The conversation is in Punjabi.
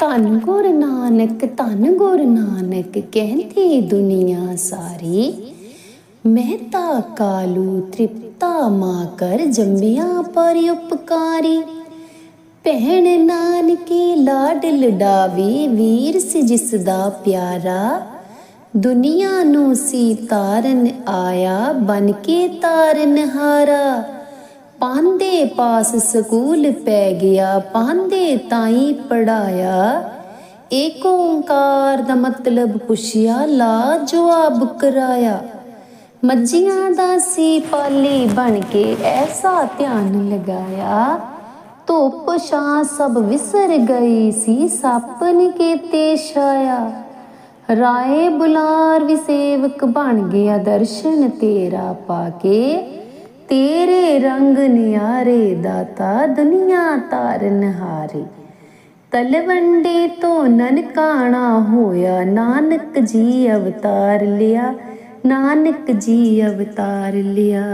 ਧੰਨ ਗੁਰ ਨਾਨਕ, ਧੰਨ ਗੁਰ ਨਾਨਕ ਕਹਿੰਦੀ ਦੁਨੀਆ ਸਾਰੀ। ਮਹਿਤਾ ਕਾਲੂ ਤ੍ਰਿਪਤਾ ਮਾ ਕਰ ਜੰਮਿਆ ਪਰ ਉਪਕਾਰੀ। ਭੈਣ ਨਾਨਕੀ ਲਾਡ ਲਡਾਵੇ, ਵੀਰ ਸੀ ਜਿਸ ਦਾ ਪਿਆਰਾ। ਦੁਨੀਆ ਨੂੰ ਸੀ ਤਾਰਨ ਆਇਆ, ਬਨ ਕੇ ਤਾਰਨ ਹਾਰਾ। ਪਾਂਦੇ ਪਾਸ ਸਕੂਲ ਪੈ ਗਿਆ, ਪਾਂਦੇ ਤਾਈ ਪੜਾਇਆ ਏਕ ਓੰਕਾਰ ਦਾ ਮਤਲਬ ਪੁੱਛਿਆ, ਲਾ ਜਵਾਬ ਕਰਾਇਆ। ਮੱਝੀਆਂ ਦਾ ਸੀ ਪਾਲੀ ਬਣ ਕੇ ਐਸਾ ਧਿਆਨ ਲਗਾਇਆ। ਧੁੱਪ ਛਾਂ ਸਭ ਵਿਸਰ ਗਈ ਸੀ ਸੱਪ ਸੱਪਨ ਕੀਤੇ ਛਾਇਆ। ਰਾਏ ਬੁਲਾਰ ਵੀ ਸੇਵਕ ਬਣ ਗਿਆ, ਦਰਸ਼ਨ ਤੇਰਾ ਪਾ ਕੇ। ਤੇਰੇ ਰੰਗ ਨਿਆਰੇ ਦਾਤਾ ਦੁਨੀਆ ਤਾਰਨ ਹਾਰੇ ਤਲਵੰਡੇ ਤੋਂ ਨਨਕਾਣਾ ਹੋਇਆ, ਨਾਨਕ ਜੀ ਅਵਤਾਰ ਲਿਆ, ਨਾਨਕ ਜੀ ਅਵਤਾਰ ਲਿਆ।